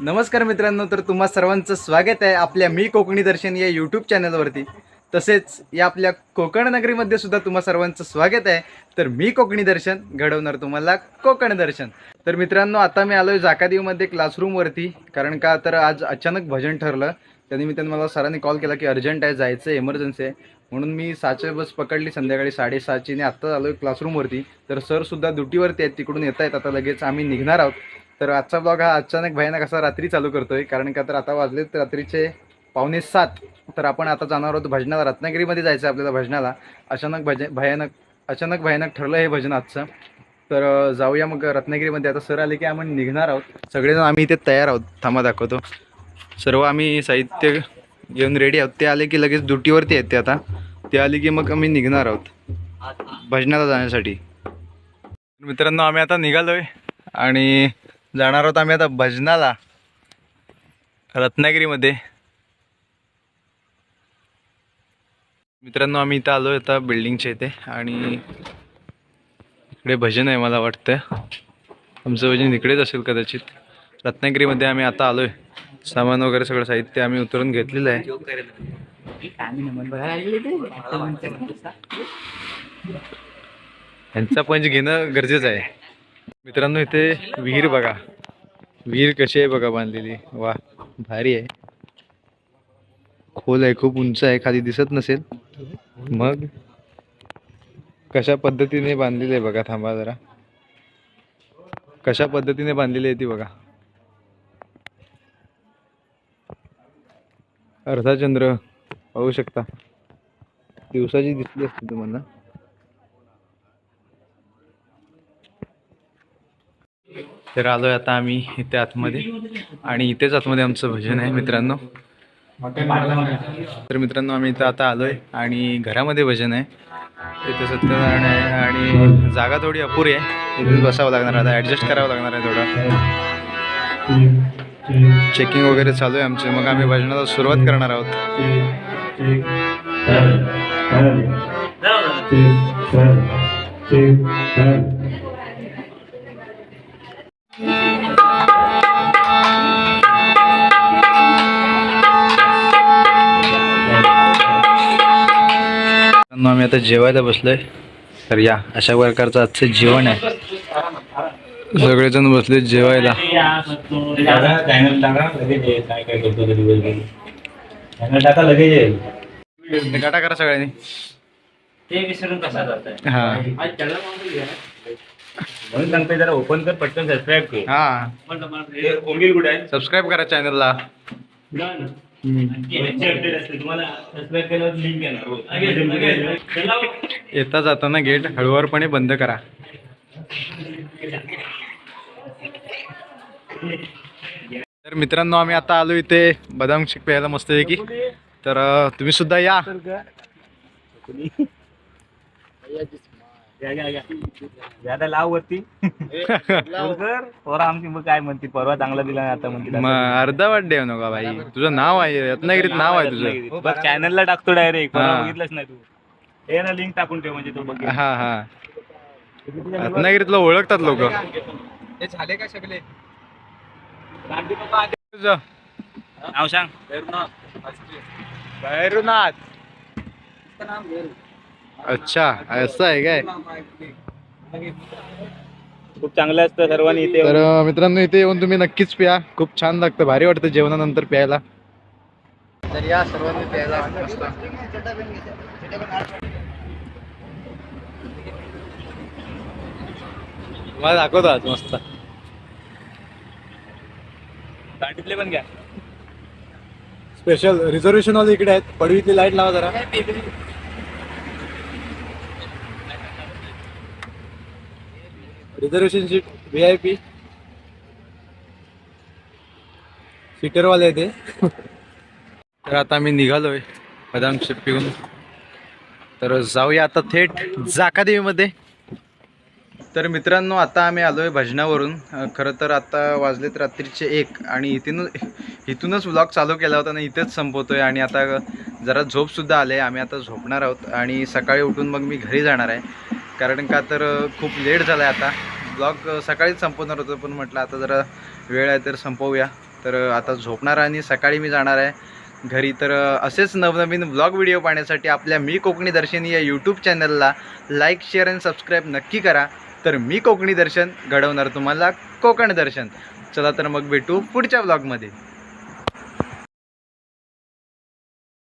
नमस्कार मित्रांनो तर तुम्हा सर्वांचं स्वागत आहे आपल्या मी कोकणी दर्शन या यूट्यूब चॅनलवरती तसेच या आपल्या कोकण नगरीमध्ये सुद्धा तुम्हा सर्वांचं स्वागत आहे. तर मी कोकणी दर्शन घडवणार तुम्हाला कोकण दर्शन. तर मित्रांनो आता मी आलो आहे जाकादेवीमध्ये क्लासरूमवरती कारण का तर आज अचानक भजन ठरलं. त्यानिमित्तानं मला सरांनी कॉल केला की अर्जंट आहे जायचं इमर्जन्सी आहे. म्हणून मी साचे बस पकडली संध्याकाळी साडेसहाची आणि आत्ता आलो आहे क्लासरूमवरती तर सरसुद्धा ड्युटीवरती आहेत तिकडून येत आहेत आता लगेच आम्ही निघणार आहोत. तर आजचा ब्लॉग हा अचानक भयानक असा रात्री चालू करतोय. कारण का तर आता वाजलेत रात्रीचे पावणे सात. तर आपण आता जाणार आहोत भजनाला. रत्नागिरीमध्ये जायचं आहे आपल्याला भजनाला. अचानक भज भयानक अचानक भयानक ठरलं हे भजन आजचं. तर जाऊया मग रत्नागिरीमध्ये. आता सर आले की आम्ही निघणार आहोत. सगळेजण आम्ही इथे तयार आहोत. थांबा दाखवतो. सर्व आम्ही साहित्य घेऊन रेडी आहोत. ते आले की लगेच ड्युटीवरती आहेत ते आता. ते आले की मग आम्ही निघणार आहोत. भजनाला जाण्यासाठी. मित्रांनो आम्ही आता निघालोय. आणि जाणार आहोत आम्ही आता भजनाला रत्नागिरीमध्ये. मित्रांनो आम्ही इथं आलो आता बिल्डिंगच्या इथे आणि इकडे भजन आहे मला वाटतं. आमचं भजन इकडेच असेल कदाचित. रत्नागिरीमध्ये आम्ही आता आलोय. सामान वगैरे सगळं साहित्य आम्ही उतरून घेतलेलं आहे. यांचा पंच घेणं गरजेचं आहे. मित्रांनो इथे विहीर बघा. विहीर कशी आहे बघा बांधलेली. वा भारी आहे. खोल आहे खूप उंच आहे. खाली दिसत नसेल. मग कशा पद्धतीने बांधलेली आहे बघा थांबा जरा. कशा पद्धतीने बांधलेली आहे ती बघा. अर्धाचंद्र पाहू शकता. दिवसाची दिसली असते तुम्हाला. तर आलोय आता आम्ही इथे आतमध्ये. आणि इथेच आतमध्ये आमचं भजन आहे मित्रांनो. तर मित्रांनो आम्ही इथं आता आलोय आणि घरामध्ये भजन आहे. इथे सत्यनारायण आहे आणि जागा थोडी अपुरी आहे. इथेच बसावं लागणार आता ॲडजस्ट करावं लागणार आहे थोडं. चेकिंग वगैरे चालू आहे आमचे. मग आम्ही भजनाला सुरुवात करणार आहोत. मित्रांनो, आम्ही आता जेवायला बसलोय. तर या अशा प्रकारचं आजचं जेवण आहे. सगळेजण बसले जेवायला. गाठा करा सगळ्यांनी. ते विसरून कसा जात हा. म्हणून सांगतोय जरा ओपन कर पटकन सबस्क्राईब कर. हा सबस्क्राईब करा चॅनलला येता जाताना गेट हळूवारपणे बंद करा. तर मित्रांनो आम्ही आता आलो इथे बदाम शेक प्यायला मस्त की तर तुम्ही सुद्धा या. ज्यादा लाव वरती. पोरा आमची मग काय म्हणते परवा चांगला दिला नाही आता म्हणते. मग अर्धा वाट देऊ नका भाई तुझं नाव आहे रत्नागिरीत नाव आहे तुझं. चॅनलला टाकतो डायरेक्ट हा. बघितलंच नाही तू. हे ना लिंक टाकून ठेव म्हणजे तो बघ हा हा. रत्नागिरीतलं ओळखतात लोक. नाव सांग. भैरवनाथ. अच्छा असं आहे काय? खूप चांगलं असतं सर्वांनी इथे तर अं, मित्रांनो इथे येऊन तुम्ही नक्कीच प्या. खूप छान लागतं भारी वाटतं जेवणानंतर प्यायला. तर या सर्वांनी प्यायला मला दाखवतो आज मस्त. दांडीतले पण घ्या. स्पेशल रिझर्वेशन वाले इकडे आहेत. पडवीतली लाइट लावा जरा. Reservation seat V I P सीटरवाले आहे ते तर आता आम्ही निघालोय बदाम शेप पिऊन. तर जाऊया आता थेट जाकादेवीमध्ये. तर मित्रांनो आता आम्ही आलोय भजनावरून. खरं तर आता वाजलेत रात्रीचे एक आणि इथून इथूनच व्लॉग चालू केला होता आणि इथेच संपवतोय आणि आता जरा झोपसुद्धा आले आम्ही आता झोपणार आहोत आणि सकाळी उठून मग मी घरी जाणार आहे. कारण का तर खूप लेट झाला आहे आता. ब्लॉग सकाळीच संपवणार होतो पण म्हटलं आता जरा वेळ आहे तर संपवूया. तर आता झोपणार आणि सकाळी मी जाणार आहे घरी. तर असेच नवनवीन ब्लॉग व्हिडिओ पाहण्यासाठी आपल्या मी कोकणी दर्शन या यूट्यूब चॅनलला लाईक शेअर आणि सबस्क्राईब नक्की करा. तर मी कोकणी दर्शन घडवणार तुम्हाला कोकण दर्शन. चला तर मग भेटू पुढच्या ब्लॉगमध्ये.